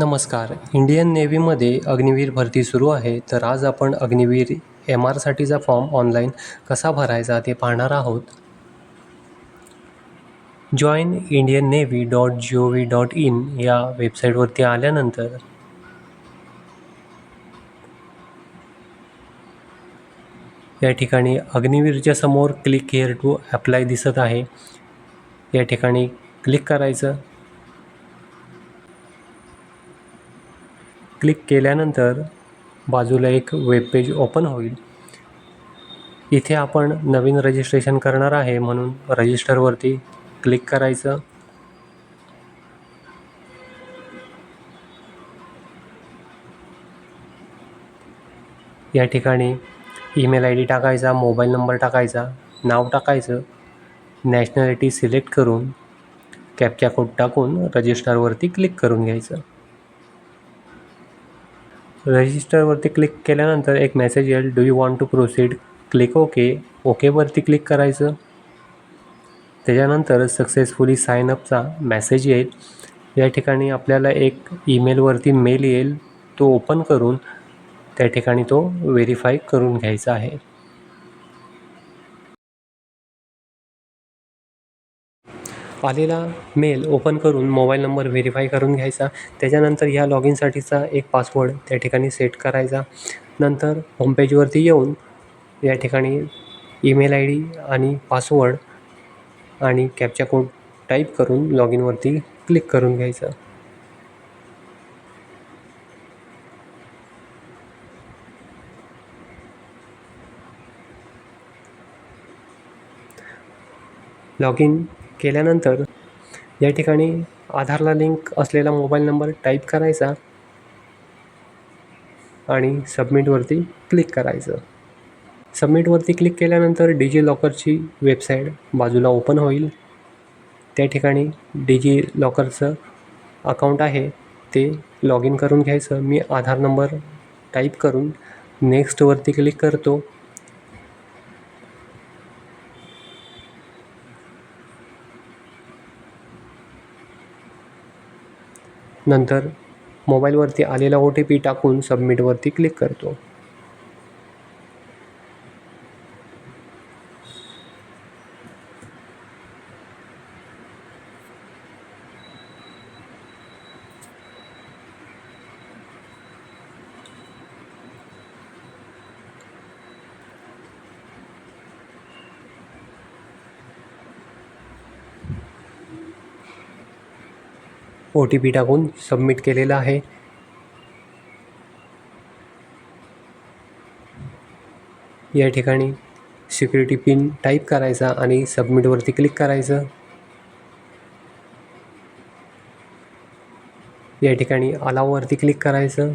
नमस्कार. इंडियन नेव्हीमध्ये अग्निवीर भरती सुरू आहे. तर आज आपण अग्निवीर एम आरसाठीचा फॉर्म ऑनलाईन कसा भरायचा ते पाहणार आहोत. Join Indian navy dot G O V dot in या वेबसाईटवरती आल्यानंतर या ठिकाणी अग्निवीरच्या समोर क्लिक हिअर टू अप्लाय दिसत आहे. या ठिकाणी क्लिक करायचं. क्लिक केल्यानंतर बाजूला एक वेबपेज ओपन होईल. इथे आपण नवीन रजिस्ट्रेशन करणार आहे म्हणून रजिस्टरवरती क्लिक करायचं. या ठिकाणी ईमेल आय डी टाकायचा मोबाईल नंबर टाकायचा नाव टाकायचं नॅशनॅलिटी सिलेक्ट करून कॅपच्या कोड टाकून रजिस्टरवरती क्लिक करून घ्यायचं. रजिस्टरवरती क्लिक केल्यानंतर एक मेसेज येईल. Do you want to proceed click okay ओकेवरती click करायचं. त्याच्यानंतर सक्सेसफुली सायनअपचा मेसेज येईल. या ठिकाणी आपल्याला एक ईमेलवरती मेल येईल. तो ओपन करून त्या ठिकाणी तो व्हेरीफाय करून घ्यायचा आहे. आलेला मेल ओपन करून मोबाईल नंबर व्हेरीफाय करून घ्यायचा. त्याच्यानंतर ह्या लॉग इनसाठीचा एक पासवर्ड त्या ठिकाणी सेट करायचा. नंतर होमपेजवरती येऊन या ठिकाणी ईमेल आय डी आणि पासवर्ड आणि कॅपचा कोड टाईप करून लॉग इनवरती क्लिक करून घ्यायचं. लॉग इन केल्यानंतर या ठिकाणी आधारला लिंक असलेला मोबाईल नंबर टाईप करायचा आणि सबमिटवरती क्लिक करायचं. सबमिटवरती क्लिक केल्यानंतर डिजी लॉकरची वेबसाईट बाजूला ओपन होईल. त्या ठिकाणी डिजी लॉकरचं अकाउंट आहे. ते लॉग इन करून घ्यायचं. मी आधार नंबर टाईप करून नेक्स्टवरती क्लिक करतो. नंतर मोबाईलवरती आलेला ओ टी पी टाकून सबमिटवरती क्लिक करतो. ओ टी पी टाकून सबमिट केलेलं आहे. या ठिकाणी सिक्युरिटी पिन टाईप करायचा आणि सबमिटवरती क्लिक करायचं. या ठिकाणी अलाववरती क्लिक करायचं.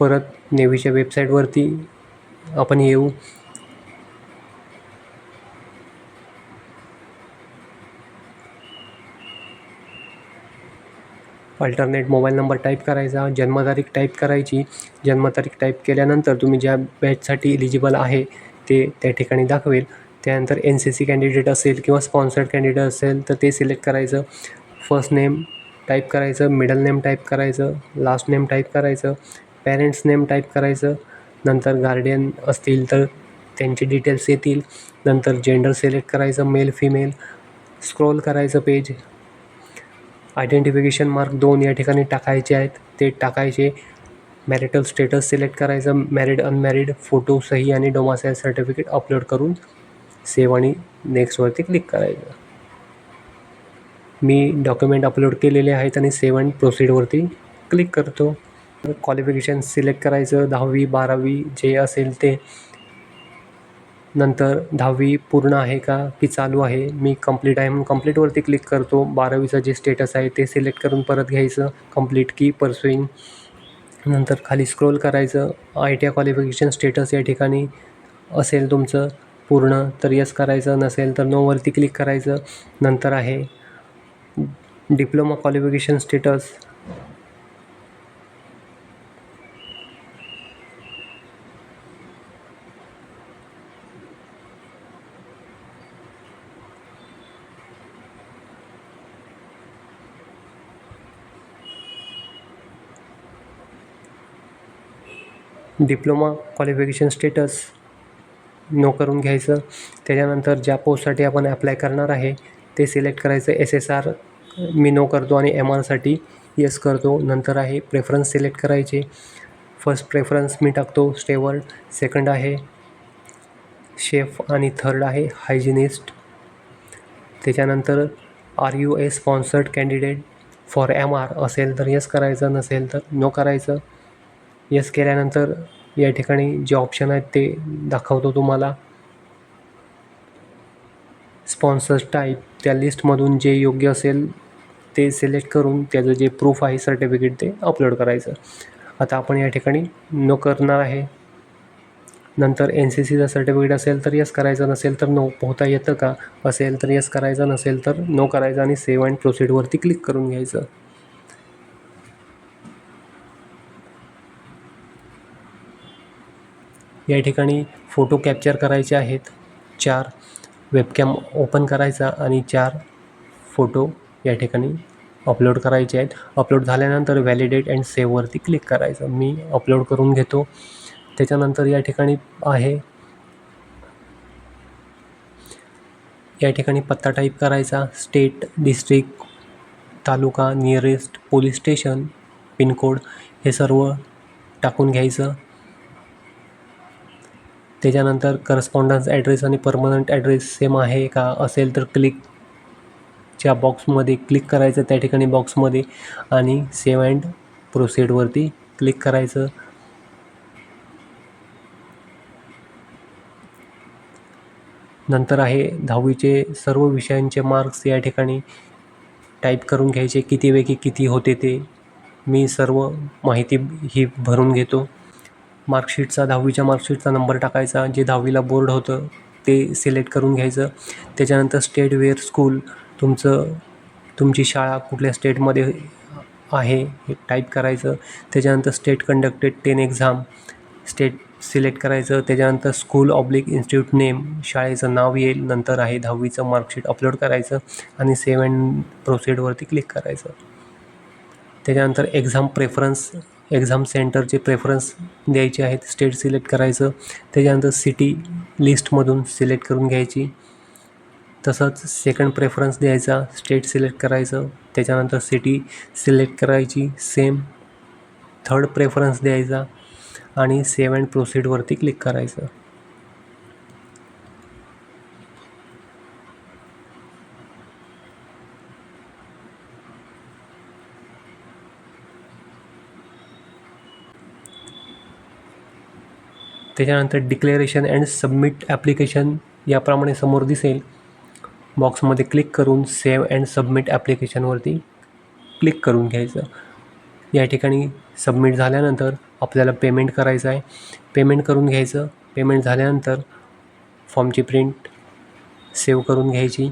परत नेव्हीच्या वेबसाईटवरती आपण येऊ. अल्टरनेट मोबाईल नंबर टाईप करायचा जन्मतारीख टाईप करायची. जन्मतारीख टाईप केल्यानंतर तुम्ही ज्या बॅचसाठी इलिजिबल आहे ते त्या ठिकाणी दाखवेल. त्यानंतर एन सी सी कॅन्डिडेट असेल किंवा स्पॉन्सर्ड कॅन्डिडेट असेल तर ते सिलेक्ट करायचं. फर्स्ट नेम टाईप करायचं मिडल नेम टाईप करायचं लास्ट नेम टाईप करायचं पॅरेंट्स नेम टाईप करायचं. नंतर गार्डियन असतील तर त्यांचे डिटेल्स येतील. नंतर जेंडर सिलेक्ट करायचं मेल फिमेल स्क्रोल करायचं पेज आयडेंटिफिकेशन मार्क दोन या ठिकाणी टाकायचे आहेत. ते टाकायचे मॅरिटल स्टेटस सिलेक्ट करायचं मॅरिड अनमॅरिड फोटो सही आणि डोमासाईल सर्टिफिकेट अपलोड करून सेव्ह आणि नेक्स्टवरती क्लिक करायचं. मी डॉक्युमेंट अपलोड केलेले आहेत आणि सेव्ह अँड प्रोसीडवरती क्लिक करतो. क्वालिफिकेशन सिलेक्ट करायचं दहावी बारावी जे असेल ते नंतर दहावी पूर्ण आहे का की चालू आहे? मी कंप्लीट आहे म्हणून कंप्लीटवरती क्लिक करतो. बारावीचं जे स्टेटस आहे ते सिलेक्ट करून परत घ्यायचं. कंप्लीट की परसुईंग नंतर खाली स्क्रोल करायचं. I T I qualification status या ठिकाणी असेल तुमचं पूर्ण तर यस करायचं. नसेल तर नोवरती क्लिक करायचं. नंतर आहे diploma qualification status diploma qualification status no करून घ्यायचं. त्याच्यानंतर ज्या पोस्टसाठी आपण ॲप्लाय करणार आहे ते सिलेक्ट करायचं. एस एस आर मी नो करतो आणि एम आरसाठी येस करतो. नंतर आहे प्रेफरन्स सिलेक्ट करायचे. फर्स्ट प्रेफरन्स मी टाकतो. स्टेवर्ड सेकंड आहे शेफ आणि थर्ड आहे हायजिनिस्ट त्याच्यानंतर are you a sponsored candidate for M R असेल तर यस करायचं नसेल तर नो करायचं. यस केल्यानंतर या ठिकाणी जे ऑप्शन आहेत ते दाखवतो तुम्हाला. स्पॉन्सर्स टाईप त्या लिस्टमधून जे योग्य असेल ते सिलेक्ट करून त्याचं जे प्रूफ आहे सर्टिफिकेट ते अपलोड करायचं. आता आपण या ठिकाणी नो करणार आहे. नंतर एन सी सीचं सर्टिफिकेट असेल तर यस करायचं नसेल तर नो पोहता येतं का? असेल तर यस करायचं नसेल तर नो करायचं आणि सेव्ह अँड प्रोसीडवरती क्लिक करून घ्यायचं. या ठिकाणी फोटो कॅप्चर करायचे आहेत. चार वेबकॅम ओपन करायचा आणि चार फोटो या ठिकाणी अपलोड करायचे आहेत. अपलोड झाल्यानंतर व्हॅलिडेट अँड सेव्हवरती क्लिक करायचं. मी अपलोड करून घेतो. त्याच्यानंतर या ठिकाणी आहे. या ठिकाणी पत्ता टाईप करायचा. State district taluka nearest police station pincode हे सर्व टाकून घ्यायचं. त्याच्यानंतर करस्पॉन्डन्स ॲड्रेस आणि परमनंट ॲड्रेस सेम आहे का असेल तर क्लिकच्या बॉक्समध्ये क्लिक करायचं त्या ठिकाणी बॉक्समध्ये आणि सेव्ह अँड प्रोसिडवरती क्लिक करायचं. नंतर आहे दहावीचे सर्व विषयांचे मार्क्स या ठिकाणी टाईप करून घ्यायचे कितीपैकी किती होते ते. मी सर्व माहिती ही भरून घेतो. मार्कशीटचा दहावीच्या मार्कशीटचा नंबर टाकायचा जे दहावीला बोर्ड होतं ते सिलेक्ट करून घ्यायचं. त्याच्यानंतर स्टेट वेअर स्कूल तुमचं तुमची शाळा कुठल्या स्टेटमध्ये आहे हे टाईप करायचं. त्याच्यानंतर state conducted ten exam state select करायचं. त्याच्यानंतर स्कूल ऑब्लिक इन्स्टिट्यूट नेम शाळेचं नाव येईल नंतर आहे दहावीचं मार्कशीट अपलोड करायचं आणि सेव्ह अँड क्लिक करायचं. त्याच्यानंतर एक्झाम प्रेफरन्स एक्झाम सेंटरचे प्रेफरन्स द्यायचे आहेत स्टेट सिलेक्ट करायचं. त्याच्यानंतर सिटी लिस्टमधून सिलेक्ट करून घ्यायची. तसंच सेकंड प्रेफरन्स द्यायचा स्टेट सिलेक्ट करायचं. त्याच्यानंतर सिटी सिलेक्ट करायची सेम थर्ड प्रेफरन्स द्यायचा आणि सेव्ह अँड प्रोसीडवरती क्लिक करायचं. त्याच्यानंतर डिक्लेरेशन अँड सबमिट ॲप्लिकेशन याप्रमाणे समोर दिसेल. बॉक्समध्ये क्लिक करून सेव्ह अँड सबमिट ॲप्लिकेशनवरती क्लिक करून घ्यायचं. या ठिकाणी सबमिट झाल्यानंतर आपल्याला पेमेंट करायचं आहे. पेमेंट करून घ्यायचं. पेमेंट झाल्यानंतर फॉर्मची प्रिंट सेव्ह करून घ्यायची.